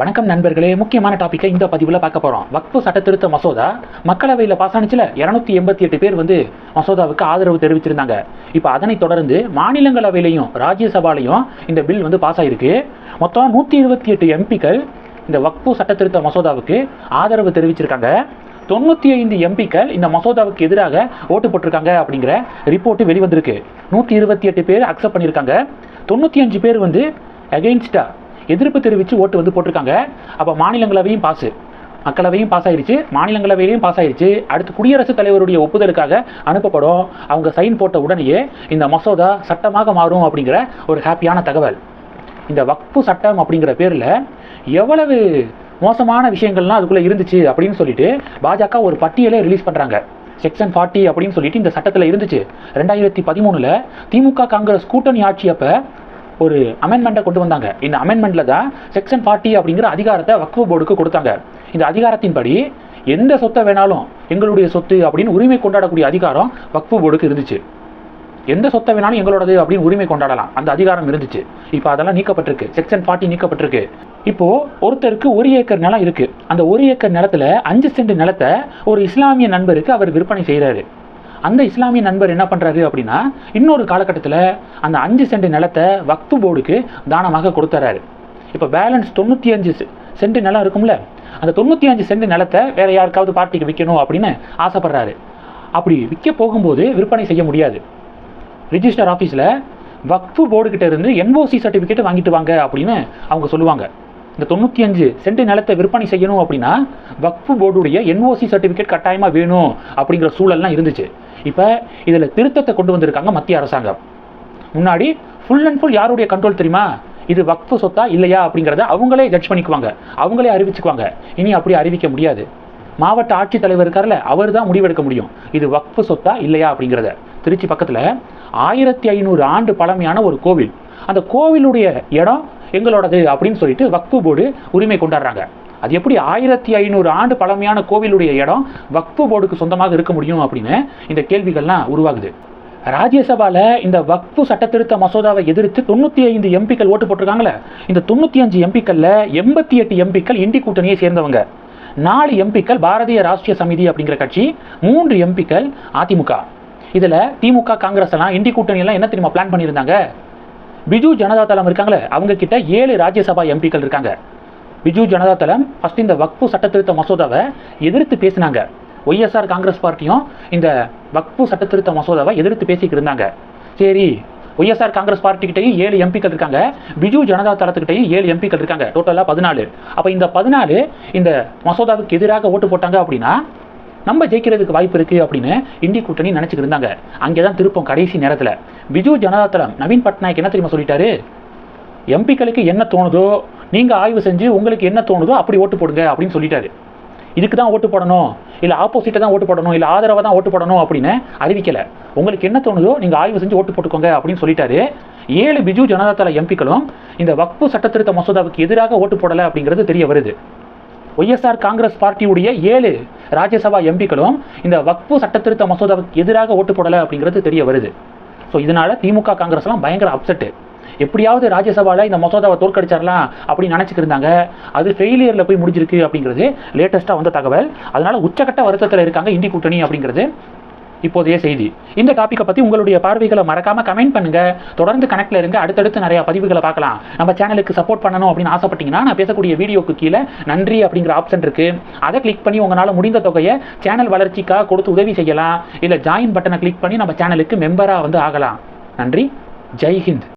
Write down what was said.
வணக்கம் நண்பர்களே முக்கியமான டாப்பிக்கை இந்த பதிவில் பார்க்க போகிறோம் வக்ஃபு சட்டத்திருத்த மசோதா மக்களவையில் பாஸ் ஆனிச்சுல இரநூத்தி எண்பத்தி எட்டு பேர் வந்து மசோதாவுக்கு ஆதரவு தெரிவிச்சிருந்தாங்க. இப்போ அதனைத் தொடர்ந்து மாநிலங்களவையிலையும் ராஜ்யசபாலையும் இந்த பில் வந்து பாஸ் ஆகிருக்கு மொத்தம் நூற்றி இருபத்தி எட்டு எம்பிக்கள் இந்த வக்ஃபு சட்டத்திருத்த மசோதாவுக்கு ஆதரவு தெரிவிச்சிருக்காங்க. தொண்ணூற்றி ஐந்து எம்பிக்கள் இந்த மசோதாவுக்கு எதிராக ஓட்டு போட்டிருக்காங்க அப்படிங்கிற ரிப்போர்ட்டு வெளிவந்திருக்கு. நூற்றி இருபத்தி எட்டு பேர் அக்செப்ட் பண்ணியிருக்காங்க தொண்ணூற்றி அஞ்சு பேர் வந்து அகெயின்ஸ்டாக எதிர்ப்பு தெரிவித்து ஓட்டு வந்து போட்டிருக்காங்க. அப்போ மாநிலங்களவையும் பாஸு மக்களவையும் பாஸ் ஆயிடுச்சு மாநிலங்களவையிலையும் பாஸ் ஆயிடுச்சு அடுத்து குடியரசுத் தலைவருடைய ஒப்புதலுக்காக அனுப்பப்படும். அவங்க சைன் போட்ட உடனேயே இந்த மசோதா சட்டமாக மாறும் அப்படிங்கிற ஒரு ஹாப்பியான தகவல். இந்த வக்ஃபு சட்டம் அப்படிங்கிற பேரில் எவ்வளவு மோசமான விஷயங்கள்லாம் அதுக்குள்ளே இருந்துச்சு அப்படின்னு சொல்லிட்டு பாஜக ஒரு பட்டியலை ரிலீஸ் பண்ணுறாங்க செக்ஷன் ஃபார்ட்டி அப்படின்னு சொல்லிட்டு இந்த சட்டத்தில் இருந்துச்சு. ரெண்டாயிரத்தி பதிமூணில் திமுக காங்கிரஸ் கூட்டணி ஆட்சி அப்போ ஒரு அமெண்ட்மெண்ட்டை கொண்டு வந்தாங்க. இந்த அமெண்ட்மெண்ட்டில் தான் செக்ஷன் ஃபார்ட்டி அப்படிங்கிற அதிகாரத்தை வக்ஃபு போர்டுக்கு கொடுத்தாங்க. இந்த அதிகாரத்தின்படி எந்த சொத்தை வேணாலும் எங்களுடைய சொத்து அப்படின்னு உரிமை கொண்டாடக்கூடிய அதிகாரம் வக்ஃபு போர்டுக்கு இருந்துச்சு. எந்த சொத்தை வேணாலும் எங்களோடது அப்படின்னு உரிமை கொண்டாடலாம். அந்த அதிகாரம் இருந்துச்சு. இப்போ அதெல்லாம் நீக்கப்பட்டிருக்கு. Section forty நீக்கப்பட்டிருக்கு. இப்போ ஒருத்தருக்கு ஒரு ஏக்கர் நிலம் இருக்கு. அந்த ஒரு ஏக்கர் நிலத்துல அஞ்சு சென்ட் நிலத்தை ஒரு இஸ்லாமிய நண்பருக்கு அவர் விற்பனை செய்கிறாரு அந்த இஸ்லாமிய நண்பர் என்ன பண்ணுறாரு அப்படின்னா இன்னொரு காலகட்டத்தில் அந்த அஞ்சு சென்ட் நிலத்தை வக்ஃபு போர்டுக்கு தானமாக கொடுத்துறாரு. இப்போ பேலன்ஸ் தொண்ணூற்றி அஞ்சு சென்ட் நிலம் இருக்கும்ல அந்த தொண்ணூற்றி அஞ்சு சென்ட் நிலத்தை வேற யாருக்காவது பார்ட்டிக்கு விற்கணும் அப்படின்னு ஆசைப்படுறாரு. அப்படி விற்க போகும்போது விற்பனை செய்ய முடியாது. ரிஜிஸ்டர் ஆஃபீஸில் வக்ஃபு போர்டுக்கிட்ட இருந்து என்ஓசி சர்டிஃபிகேட் வாங்கிட்டு வாங்க அப்படின்னு அவங்க சொல்லுவாங்க. இந்த தொண்ணூற்றி அஞ்சு சென்ட் நிலத்தை விற்பனை செய்யணும் அப்படின்னா வக்ஃபு போர்டுடைய என்ஓசி சர்டிஃபிகேட் கட்டாயமாக வேணும் அப்படிங்கிற சூழல்லாம் இருந்துச்சு. இப்போ இதில் திருத்தத்தை கொண்டு வந்திருக்காங்க மத்திய அரசாங்கம். முன்னாடி ஃபுல் அண்ட் ஃபுல் யாருடைய கண்ட்ரோல் தெரியுமா? இது வக்ஃபு சொத்தா இல்லையா அப்படிங்கிறத அவங்களே ஜட்ஜ் பண்ணிக்குவாங்க. அவங்களே அறிவிச்சுக்குவாங்க. இனி அப்படி அறிவிக்க முடியாது. மாவட்ட ஆட்சித்தலைவர் இருக்கார்ல அவர் தான் முடிவெடுக்க முடியும். இது வக்ஃபு சொத்தா இல்லையா அப்படிங்கிறத. திருச்சி பக்கத்தில் ஆயிரத்தி ஐநூறு ஆண்டு பழமையான ஒரு கோவில். அந்த கோவிலுடைய இடம் எங்களோடது அப்படின்னு சொல்லிட்டு வக்ஃபு போர்டு உரிமை கொண்டாடுறாங்க. அது எப்படி ஆயிரத்தி ஐநூறு ஆண்டு பழமையான கோவிலுடைய இடம் வக்ஃபு போர்டுக்கு சொந்தமாக இருக்க முடியும் அப்படின்னு இந்த கேள்விகள்லாம் உருவாகுது. ராஜ்யசபாவில் இந்த வக்ஃபு சட்டத்திருத்த மசோதாவை எதிர்த்து தொண்ணூற்றி ஐந்து எம்பிக்கள் ஓட்டு போட்டிருக்காங்களே. இந்த தொண்ணூற்றி அஞ்சு எம்பிக்களில் எண்பத்தி எட்டு எம்பிக்கள் இண்டி கூட்டணியை சேர்ந்தவங்க. நாலு எம்பிக்கள் பாரதிய ராஷ்டிரிய சமிதி அப்படிங்கிற கட்சி மூன்று எம்பிக்கள் அதிமுக. இதில் திமுக காங்கிரஸ் எல்லாம் இண்டி கூட்டணியெல்லாம் என்ன தெரியுமா பிளான் பண்ணியிருந்தாங்க? பிஜு ஜனதா தளம் இருக்காங்களே அவங்க கிட்ட ஏழு ராஜ்யசபா எம்பிக்கள் இருக்காங்க. பிஜு ஜனதா தளம் ஃபர்ஸ்ட் இந்த வக்ஃபு சட்டத்திருத்த மசோதாவை எதிர்த்து பேசினாங்க. ஒய்எஸ்ஆர் காங்கிரஸ் பார்ட்டியும் இந்த வக்ஃபு சட்டத்திருத்த மசோதாவை எதிர்த்து பேசிக்கிட்டு இருந்தாங்க. சரி ஒய்எஸ்ஆர் காங்கிரஸ் பார்ட்டிக்கிட்டையும் ஏழு எம்பிக்கள் இருக்காங்க. பிஜு ஜனதா தளத்துக்கிட்டையும் ஏழு எம்பிக்கள் இருக்காங்க. டோட்டலாக பதினாலு. அப்போ இந்த பதினாலு இந்த மசோதாவுக்கு எதிராக ஓட்டு போட்டாங்க அப்படின்னா நம்ம ஜெயிக்கிறதுக்கு வாய்ப்பு இருக்குது அப்படின்னு இந்தி கூட்டணி நினச்சிக்கிட்டு இருந்தாங்க. அங்கே தான் திருப்பம் கடைசி நேரத்தில். பிஜு ஜனதா தளம் நவீன் பட்நாயக் என்ன தெரியுமா சொல்லிட்டாரு? எம்பிக்களுக்கு என்ன தோணுதோ நீங்கள் ஆய்வு செஞ்சு உங்களுக்கு என்ன தோணுதோ அப்படி ஓட்டு போடுங்க அப்படின்னு சொல்லிட்டாரு. இதுக்கு தான் ஓட்டு போடணும். இல்லை ஆப்போசிட்டை தான் ஓட்டு போடணும். இல்லை ஆதரவாக தான் ஓட்டு போடணும் அப்படின்னு அறிவிக்கலை. உங்களுக்கு என்ன தோணுதோ நீங்கள் ஆய்வு செஞ்சு ஓட்டு போட்டுக்கோங்க அப்படின்னு சொல்லிட்டாரு. ஏழு பிஜு ஜனதா தள எம்பிக்களும் இந்த வக்ஃபு சட்டத்திருத்த மசோதாவுக்கு எதிராக ஓட்டு போடலை அப்படிங்கிறது தெரிய வருது. ஒய்எஸ்ஆர் காங்கிரஸ் பார்ட்டியுடைய ஏழு ராஜ்யசபா எம்பிக்களும் இந்த வக்ஃபு சட்டத்திருத்த மசோதாவுக்கு எதிராக ஓட்டு போடலை அப்படிங்கிறது தெரிய வருது. ஸோ இதனால் திமுக காங்கிரஸ்லாம் பயங்கர அப்செட்டு எப்படியாவது ராஜ்யசபாவில் இந்த மசோதாவை தோற்கடிச்சிடலாம் அப்படின்னு நினச்சிக்கிட்டு இருந்தாங்க. அது ஃபெயிலியரில் போய் முடிஞ்சிருக்கு அப்படிங்கிறது லேட்டஸ்ட்டாக வந்த தகவல். அதனால் உச்சக்கட்ட வருத்தத்தில் இருக்காங்க இந்தி கூட்டணி அப்படிங்கிறது இப்போதைய செய்தி. இந்த டாப்பிக்கை பற்றி உங்களுடைய பார்வைகளை மறக்காமல் கமெண்ட் பண்ணுங்கள் தொடர்ந்து கனெக்டில் இருங்க. அடுத்தடுத்து நிறையா பதிவுகளை பார்க்கலாம். நம்ம சேனலுக்கு சப்போர்ட் பண்ணணும் அப்படின்னு ஆசைப்பட்டீங்கன்னா நான் பேசக்கூடிய வீடியோக்கு கீழே நன்றி அப்படிங்கிற ஆப்ஷன் இருக்குது அதை கிளிக் பண்ணி உங்களால் முடிந்த தொகையை சேனல் வளர்ச்சிக்காக கொடுத்து உதவி செய்யலாம். இல்லை ஜாயின் பட்டனை கிளிக் பண்ணி நம்ம சேனலுக்கு மெம்பராக வந்து ஆகலாம். நன்றி. ஜெய்ஹிந்த்